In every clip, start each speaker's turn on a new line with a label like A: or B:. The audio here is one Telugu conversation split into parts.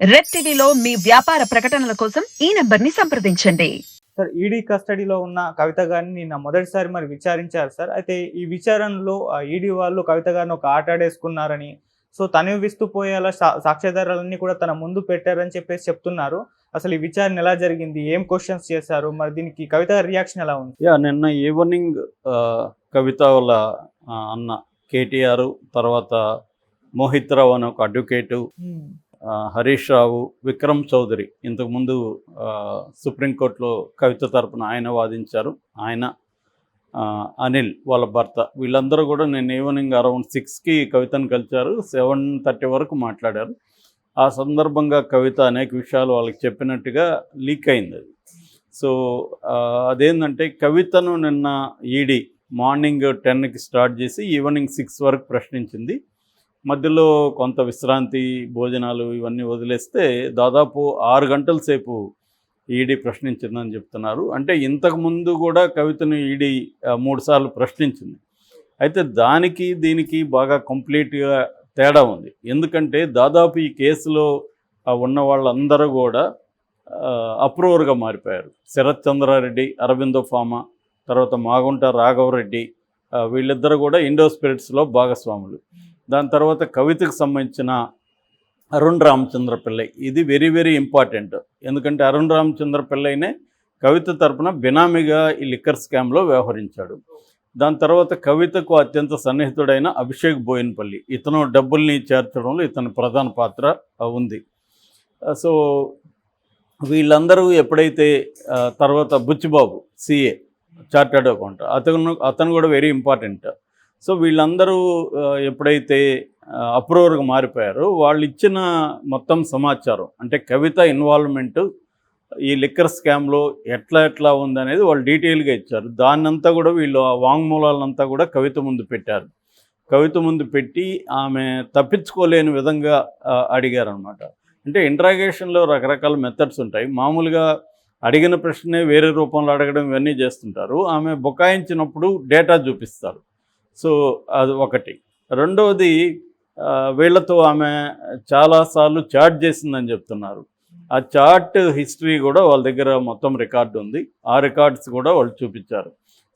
A: రెడ్ టీవీలో మీ వ్యాపార ప్రకటనల కోసం ఈ నెంబర్ని సంప్రదించండి.
B: సార్ ఈడీ కస్టడీలో ఉన్న కవిత గారిని నిన్న మొదటిసారి మరి విచారించారు సార్. అయితే ఈ విచారణలో ఈడీ వాళ్ళు కవిత గారిని ఒక ఆట ఆడేసుకున్నారని సో తను విస్తూ పోయేలా సా- సాక్ష్యాధారాలన్నీ కూడా తన ముందు పెట్టారని చెప్పేసి చెప్తున్నారు. అసలు ఈ విచారణ ఎలా జరిగింది? ఏం క్వశ్చన్స్ చేశారు? మరి దీనికి కవిత రియాక్షన్ ఎలా ఉంది?
C: యా నిన్న ఈవినింగ్ కవిత వాళ్ళ అన్న కేటీఆర్ తర్వాత మోహిత్ రావు అనే ఒక అడ్వకేటు హరీష్ రావు విక్రమ్ చౌదరి ఇంతకుముందు సుప్రీంకోర్టులో కవిత తరపున ఆయన వాదించారు. ఆయన అనిల్ వాళ్ళ భర్త. వీళ్ళందరూ కూడా నేను ఈవినింగ్ అరౌండ్ సిక్స్కి కవితను కలిచారు. సెవెన్ థర్టీ వరకు మాట్లాడారు. ఆ సందర్భంగా కవిత అనేక విషయాలు వాళ్ళకి చెప్పినట్టుగా లీక్ అయింది అది. సో అదేంటంటే కవితను నిన్న ఈడీ మార్నింగ్ టెన్కి స్టార్ట్ చేసి ఈవినింగ్ సిక్స్ వరకు ప్రశ్నించింది. మధ్యలో కొంత విశ్రాంతి భోజనాలు ఇవన్నీ వదిలేస్తే దాదాపు ఆరు గంటల సేపు ఈడీ ప్రశ్నించిందని చెప్తున్నారు. అంటే ఇంతకుముందు కూడా కవితను ఈడీ మూడుసార్లు ప్రశ్నించింది. అయితే దానికి దీనికి బాగా కంప్లీట్గా తేడా ఉంది. ఎందుకంటే దాదాపు ఈ కేసులో ఉన్న వాళ్ళందరూ కూడా అప్రూవర్గా మారిపోయారు. శరత్ చంద్రారెడ్డి అరవిందో ఫామా తర్వాత మాగుంట రాఘవరెడ్డి వీళ్ళిద్దరు కూడా ఇండో స్పిరిట్స్లో భాగస్వాములు. దాని తర్వాత కవితకు సంబంధించిన అరుణ్ రామచంద్ర పిల్లై ఇది వెరీ వెరీ ఇంపార్టెంట్ ఎందుకంటే అరుణ్ రామచంద్ర పిల్లైనే కవిత తరపున బినామీగా ఈ లిక్కర్ స్కామ్లో వ్యవహరించాడు. దాని తర్వాత కవితకు అత్యంత సన్నిహితుడైన అభిషేక్ బోయిన్పల్లి. ఇతను డబ్బుల్ని చేర్చడంలో ఇతని ప్రధాన పాత్ర ఉంది. సో వీళ్ళందరూ ఎప్పుడైతే తర్వాత బుచ్చిబాబు సిఏ చార్టర్డ్ అకౌంట్ అతను అతను కూడా వెరీ ఇంపార్టెంట్ సో వీళ్ళందరూ ఎప్పుడైతే అప్రూవర్గా మారిపోయారో వాళ్ళు ఇచ్చిన మొత్తం సమాచారం అంటే కవిత ఇన్వాల్వ్మెంట్ ఈ లిక్కర్ స్కామ్లో ఎట్లా ఎట్లా ఉందనేది వాళ్ళు డీటెయిల్గా ఇచ్చారు. దాన్నంతా కూడా వీళ్ళు ఆ వాంగ్మూలాలంతా కూడా కవిత ముందు పెట్టారు. కవిత ముందు పెట్టి ఆమె తప్పించుకోలేని విధంగా అడిగారనమాట అంటే ఇంట్రాగేషన్లో రకరకాల మెథడ్స్ ఉంటాయి. మామూలుగా అడిగిన ప్రశ్నే వేరే రూపంలో అడగడం ఇవన్నీ చేస్తుంటారు. ఆమె బుకాయించినప్పుడు డేటా చూపిస్తారు. సో అది ఒకటి. రెండవది వీళ్ళతో ఆమె చాలాసార్లు చాట్ చేసిందని చెప్తున్నారు. ఆ చాట్ హిస్టరీ కూడా వాళ్ళ దగ్గర మొత్తం రికార్డు ఉంది. ఆ రికార్డ్స్ కూడా వాళ్ళు చూపించారు.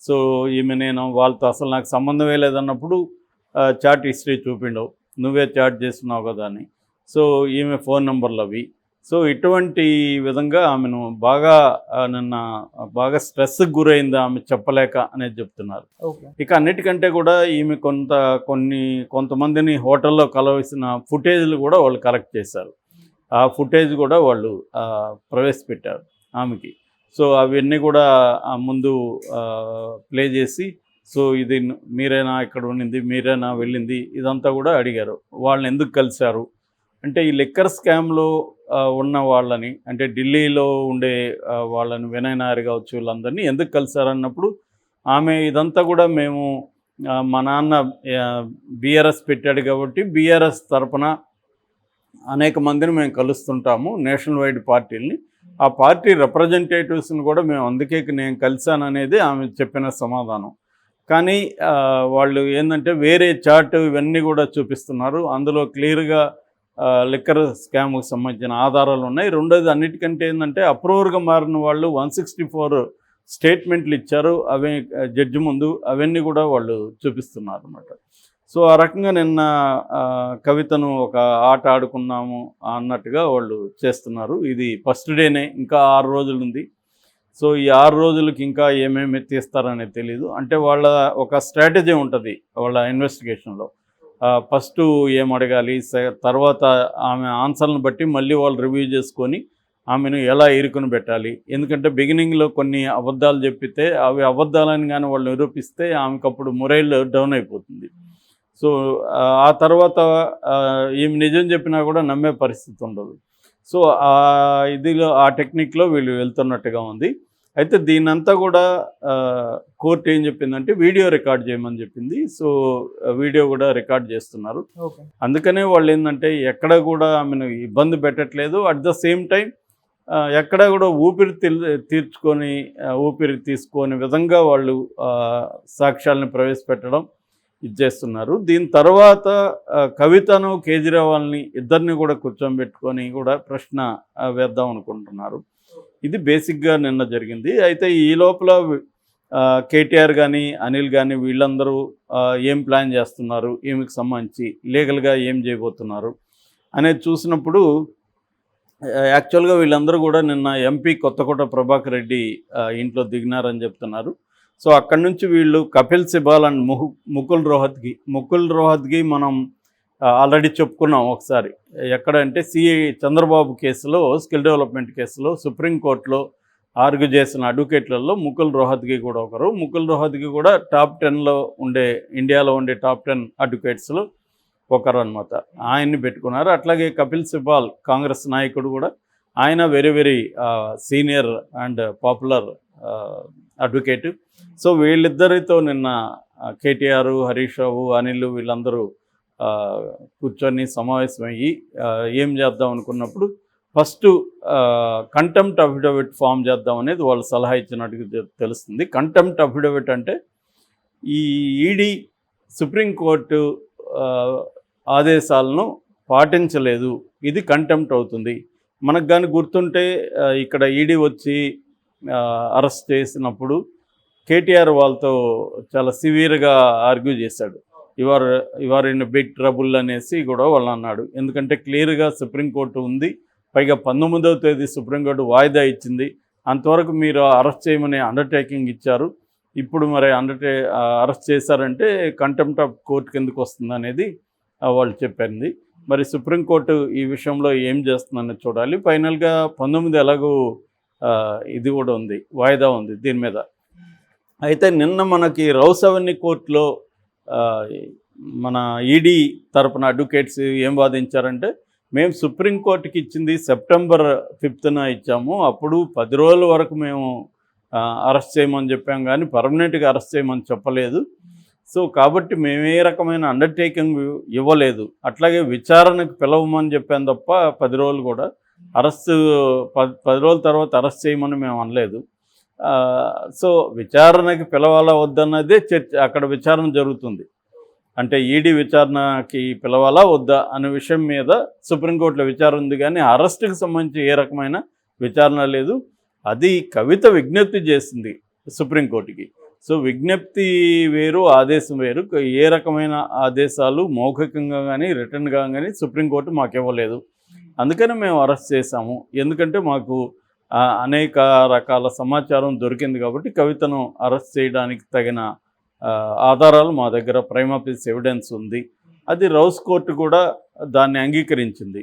C: సో ఈమె నేను వాళ్ళతో అసలు నాకు సంబంధమే లేదన్నప్పుడు చాట్ హిస్టరీ చూపిండవు నువ్వే చాట్ చేస్తున్నావు కదా అని. సో ఈమె ఫోన్ నెంబర్లు అవి. సో ఇటువంటి విధంగా ఆమెను బాగా నిన్న బాగా స్ట్రెస్కి గురైంది ఆమె చెప్పలేక అనేది చెప్తున్నారు. ఇక అన్నిటికంటే కూడా ఈమె కొంత కొన్ని కొంతమందిని హోటల్లో కలవలసిన ఫుటేజ్లు కూడా వాళ్ళు కలెక్ట్ చేశారు. ఆ ఫుటేజ్ కూడా వాళ్ళు ప్రవేశపెట్టారు ఆమెకి. సో అవన్నీ కూడా ముందు ప్లే చేసి సో ఇది మీరేనా ఇక్కడ ఉండింది మీరేనా వెళ్ళింది ఇదంతా కూడా అడిగారు. వాళ్ళని ఎందుకు కలిశారు అంటే ఈ లిక్కర్ స్కామ్లో ఉన్న వాళ్ళని అంటే ఢిల్లీలో ఉండే వాళ్ళని వినయ్ నాయర్ కావచ్చు వీళ్ళందరినీ ఎందుకు కలిశారన్నప్పుడు ఆమె ఇదంతా కూడా మేము మా నాన్న బీఆర్ఎస్ పెట్టాడు కాబట్టి బీఆర్ఎస్ తరపున అనేక మందిని మేము కలుస్తుంటాము నేషనల్ వైడ్ పార్టీలని. ఆ పార్టీ రిప్రజెంటేటివ్స్ని కూడా మేము అందుకే నేను కలిశాననేది ఆమె చెప్పిన సమాధానం. కానీ వాళ్ళు ఏంటంటే వేరే చార్ట్ ఇవన్నీ కూడా చూపిస్తున్నారు. అందులో క్లియర్గా లిక్కర్ స్కామ్కి సంబంధించిన ఆధారాలు ఉన్నాయి. రెండోది అన్నిటికంటే ఏంటంటే అప్రూవర్గా మారిన వాళ్ళు వన్ సిక్స్టీ ఫోర్ స్టేట్మెంట్లు ఇచ్చారు. అవి జడ్జి ముందు అవన్నీ కూడా వాళ్ళు చూపిస్తున్నారు అనమాట సో ఆ రకంగా నిన్న కవితను ఒక ఆట ఆడుకున్నాము అన్నట్టుగా వాళ్ళు చేస్తున్నారు. ఇది ఫస్ట్ డేనే ఇంకా ఆరు రోజులు ఉంది. సో ఈ ఆరు రోజులకి ఇంకా ఏమేమి తీస్తారనేది తెలియదు అంటే వాళ్ళ ఒక స్ట్రాటజీ ఉంటుంది వాళ్ళ ఇన్వెస్టిగేషన్లో ఫస్ట్ ఏం అడగాలి? తర్వాత ఆమె ఆన్సర్లను బట్టి మళ్ళీ వాళ్ళు రివ్యూ చేసుకొని ఆమెను ఎలా ఇరుకుని పెట్టాలి? ఎందుకంటే బిగినింగ్లో కొన్ని అబద్ధాలు చెప్పితే అవి అబద్ధాలని కానీ వాళ్ళు నిరూపిస్తే ఆమెకు అప్పుడు మొరైల్ డౌన్ అయిపోతుంది. సో ఆ, తర్వాత ఆ, ఈమె నిజం చెప్పినా కూడా నమ్మే పరిస్థితి ఉండదు. సో ఆ ఇదిలో ఆ టెక్నిక్లో వీళ్ళు వెళ్తున్నట్టుగా ఉంది. అయితే దీనంతా కూడా కోర్టు ఏం చెప్పిందంటే వీడియో రికార్డ్ చేయమని చెప్పింది. సో వీడియో కూడా రికార్డ్ చేస్తున్నారు. అందుకనే వాళ్ళు ఏంటంటే ఎక్కడ కూడా ఆమెను ఇబ్బంది పెట్టట్లేదు. అట్ ద సేమ్ టైం ఎక్కడ కూడా ఊపిరి తీర్చుకొని ఊపిరి తీసుకొని విధంగా వాళ్ళు సాక్ష్యాలను ప్రవేశపెట్టడం ఇది చేస్తున్నారు దీని తర్వాత కవితను కేజ్రీవాల్ని ఇద్దరిని కూడా కూర్చోబెట్టుకొని కూడా ప్రశ్న వేద్దాం అనుకుంటున్నారు. ఇది బేసిక్గా నిన్న జరిగింది. అయితే ఈ లోపల కేటీఆర్ కానీ అనిల్ కానీ వీళ్ళందరూ ఏం ప్లాన్ చేస్తున్నారు? ఏమికి సంబంధించి లీగల్గా ఏం చేయబోతున్నారు? అనేది చూసినప్పుడు యాక్చువల్గా వీళ్ళందరూ కూడా నిన్న ఎంపీ కొత్తకోట ప్రభాకర్ రెడ్డి ఇంట్లో దిగినారని చెప్తున్నారు. సో అక్కడి నుంచి వీళ్ళు కపిల్ సిబాల్ అండ్ ముహు ముకుల్ రోహత్గి ముకుల్ రోహత్గి మనం ఆల్రెడీ చెప్పుకున్నాం ఒకసారి. ఎక్కడంటే సిఐ చంద్రబాబు కేసులో స్కిల్ డెవలప్మెంట్ కేసులో సుప్రీంకోర్టులో ఆర్గ్యూ చేసిన అడ్వకేట్లలో ముకుల్ రోహత్గి కూడా ఒకరు. ముకుల్ రోహత్గి కూడా టాప్ టెన్లో ఉండే ఇండియాలో ఉండే టాప్ టెన్ అడ్వకేట్స్లో ఒకరు అనమాట ఆయన్ని పెట్టుకున్నారు. అట్లాగే కపిల్ సిబాల్ కాంగ్రెస్ నాయకుడు కూడా. ఆయన very very senior and popular advocate so వీళ్ళిద్దరితో నిన్న కేటీఆర్ హరీష్ రావు అనిల్ వీళ్ళందరూ కూర్చొని సమావేశమయ్యి ఏం చేద్దాం అనుకున్నప్పుడు ఫస్ట్ కంటెంప్ట్ అఫిడవిట్ ఫామ్ చేద్దాం అనేది వాళ్ళు సలహా ఇచ్చినట్టు తెలుస్తుంది. కంటెంప్ట్ అఫిడవిట్ అంటే ఈ ఈడీ సుప్రీంకోర్టు ఆదేశాలను పాటించలేదు. ఇది కంటెంప్ట్ అవుతుంది. మనకు కానీ గుర్తుంటే ఇక్కడ ఈడీ వచ్చి అరెస్ట్ చేసినప్పుడు కేటీఆర్ వాళ్ళతో చాలా సివియర్గా ఆర్గ్యూ చేశాడు. Your your in big trouble అనేసి కూడా వాళ్ళు అన్నాడు. ఎందుకంటే క్లియర్గా సుప్రీంకోర్టు ఉంది. పైగా పంతొమ్మిదవ తేదీ సుప్రీంకోర్టు వాయిదా ఇచ్చింది. అంతవరకు మీరు అరెస్ట్ చేయమని అండర్టేకింగ్ ఇచ్చారు. ఇప్పుడు మరి అండర్టే అరెస్ట్ చేశారంటే కంటెంప్ట్ ఆఫ్ కోర్టు కిందకు వస్తుంది అనేది వాళ్ళు చెప్పింది మరి సుప్రీంకోర్టు ఈ విషయంలో ఏం చేస్తుందనేది చూడాలి. ఫైనల్గా పంతొమ్మిది ఎలాగో ఇది కూడా ఉంది వాయిదా ఉంది దీని మీద. అయితే నిన్న మనకి రౌస్ అవెన్యూ కోర్టులో మన ఈడీ తరపున అడ్వకేట్స్ ఏం వాదించారంటే మేము సుప్రీంకోర్టుకి ఇచ్చింది సెప్టెంబర్ ఫిఫ్త్న ఇచ్చాము అప్పుడు పది రోజుల వరకు మేము అరెస్ట్ చేయమని చెప్పాం కానీ పర్మనెంట్గా అరెస్ట్ చేయమని చెప్పలేదు. సో కాబట్టి మేము ఏ రకమైన అండర్టేకింగ్ ఇవ్వలేదు. అట్లాగే విచారణకు పిలవమని చెప్పాను తప్ప పది రోజులు కూడా అరెస్టు పది పది రోజుల తర్వాత అరెస్ట్ చేయమని మేము అనలేదు. సో విచారణకి పిలవాలా వద్దన్నదే చర్చ అక్కడ విచారణ జరుగుతుంది. అంటే ఈడీ విచారణకి పిలవాలా వద్దా అనే విషయం మీద సుప్రీంకోర్టులో విచారణ ఉంది కానీ అరెస్టుకి సంబంధించి ఏ రకమైన విచారణ లేదు. అది కవిత విజ్ఞప్తి చేసింది సుప్రీంకోర్టుకి. సో విజ్ఞప్తి వేరు ఆదేశం వేరు. ఏ రకమైన ఆదేశాలు మౌఖికంగా కానీ రిటర్న్గా కానీ సుప్రీంకోర్టు మాకు ఇవ్వలేదు అందుకని మేము అరెస్ట్ చేశాము. ఎందుకంటే మాకు అనేక రకాల సమాచారం దొరికింది కాబట్టి కవితను అరెస్ట్ చేయడానికి తగిన ఆధారాలు మా దగ్గర ప్రైమాపిస్ ఎవిడెన్స్ ఉంది. అది రౌస్ కోర్టు కూడా దాన్ని అంగీకరించింది.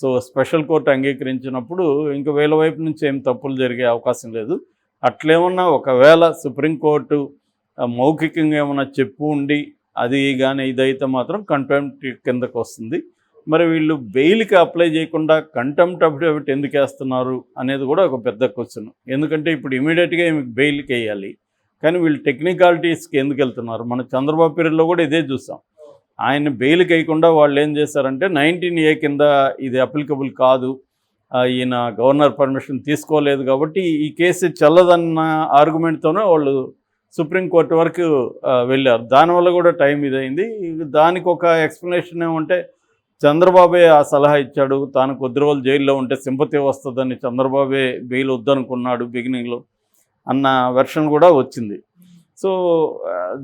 C: సో స్పెషల్ కోర్టు అంగీకరించినప్పుడు ఇంక వేల వైపు నుంచి ఏం తప్పులు జరిగే అవకాశం లేదు. అట్లేమన్నా ఒకవేళ సుప్రీంకోర్టు మౌఖికంగా ఏమన్నా చెప్పు ఉండి అది కానీ ఇదైతే మాత్రం కంటెంప్ట్ కిందకు వస్తుంది. మరి వీళ్ళు బెయిల్కి అప్లై చేయకుండా కంటెంప్ట్ అఫిడవిట్ ఎందుకు వేస్తున్నారు అనేది కూడా ఒక పెద్ద క్వశ్చన్. ఎందుకంటే ఇప్పుడు ఇమీడియట్గా ఈమెకి బెయిల్కి వేయాలి. కానీ వీళ్ళు టెక్నికాలిటీస్కి ఎందుకు వెళ్తున్నారు? మన చంద్రబాబు పీరియడ్లో కూడా ఇదే చూసాం. ఆయన బెయిల్కి వేయకుండా వాళ్ళు ఏం చేశారంటే నైన్టీన్ ఏ కింద ఇది అప్లికబుల్ కాదు. ఈయన గవర్నర్ పర్మిషన్ తీసుకోలేదు కాబట్టి ఈ కేసు చల్లదన్న ఆర్గ్యుమెంట్తోనే వాళ్ళు సుప్రీంకోర్టు వరకు వెళ్ళారు. దానివల్ల కూడా టైం ఇదైంది. దానికి ఒక ఎక్స్ప్లెనేషన్ ఏమంటే చంద్రబాబే ఆ సలహా ఇచ్చాడు. తాను కొద్ది రోజులు జైల్లో ఉంటే సింపతి వస్తుందని చంద్రబాబే బెయిల్ వద్దనుకున్నాడు బిగినింగ్లో అన్న వెర్షన్ కూడా వచ్చింది. సో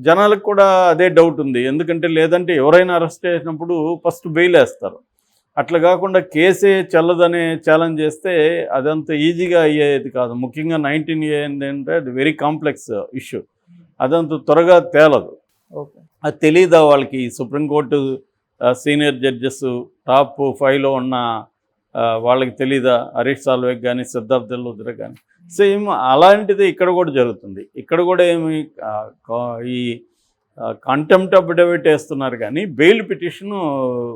C: జనాలకు కూడా అదే డౌట్ ఉంది. ఎందుకంటే లేదంటే ఎవరైనా అరెస్ట్ చేసినప్పుడు ఫస్ట్ బెయిల్ వేస్తారు. అట్లా కాకుండా కేసే చెల్లదనే ఛాలెంజ్ చేస్తే అదంత ఈజీగా అయ్యేది కాదు. ముఖ్యంగా నైన్టీన్ ఏ ఏంటంటే అది వెరీ కాంప్లెక్స్ ఇష్యూ అదంత త్వరగా తేలదు.
B: ఓకే
C: అది తెలీదా వాళ్ళకి? సుప్రీంకోర్టు సీనియర్ జడ్జెస్ టాప్ ఫైవ్లో ఉన్న వాళ్ళకి తెలీదా? హరీష్ సాల్వేక్ కానీ సిద్ధార్థ లుద్ర కానీ సేమ్ అలాంటిది ఇక్కడ కూడా జరుగుతుంది. ఇక్కడ కూడా ఏమి కా- ఈ కంటెంప్ట్ అఫిడవిట్ వేస్తున్నారు కానీ బెయిల్ పిటిషన్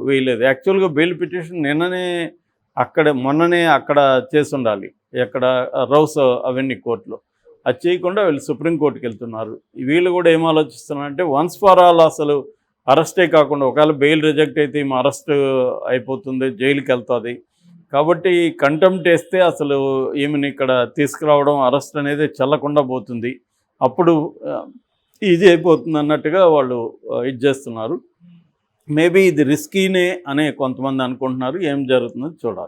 C: వేయలేదు. యాక్చువల్గా బెయిల్ పిటిషన్ నిన్ననే అక్కడ మొన్ననే అక్కడ చేసి ఉండాలి ఎక్కడ రౌస్ అవన్నీ కోర్టులో. అది చేయకుండా వీళ్ళు సుప్రీంకోర్టుకి వెళ్తున్నారు. వీళ్ళు కూడా ఏం ఆలోచిస్తున్నారంటే వన్స్ ఫర్ ఆల్ అసలు అరెస్టే కాకుండా ఒకవేళ బెయిల్ రిజెక్ట్ అయితే ఈమె అరెస్ట్ అయిపోతుంది జైలుకి వెళ్తుంది. కాబట్టి కంటెంప్ట్ వేస్తే అసలు ఈమెను ఇక్కడ తీసుకురావడం అరెస్ట్ అనేది చల్లకుండా పోతుంది. అప్పుడు ఈజీ అయిపోతుంది అన్నట్టుగా వాళ్ళు ఇది చేస్తున్నారు. మేబీ ఇది రిస్కీనే అనే కొంతమంది అనుకుంటున్నారు. ఏం జరుగుతుందో చూడాలి.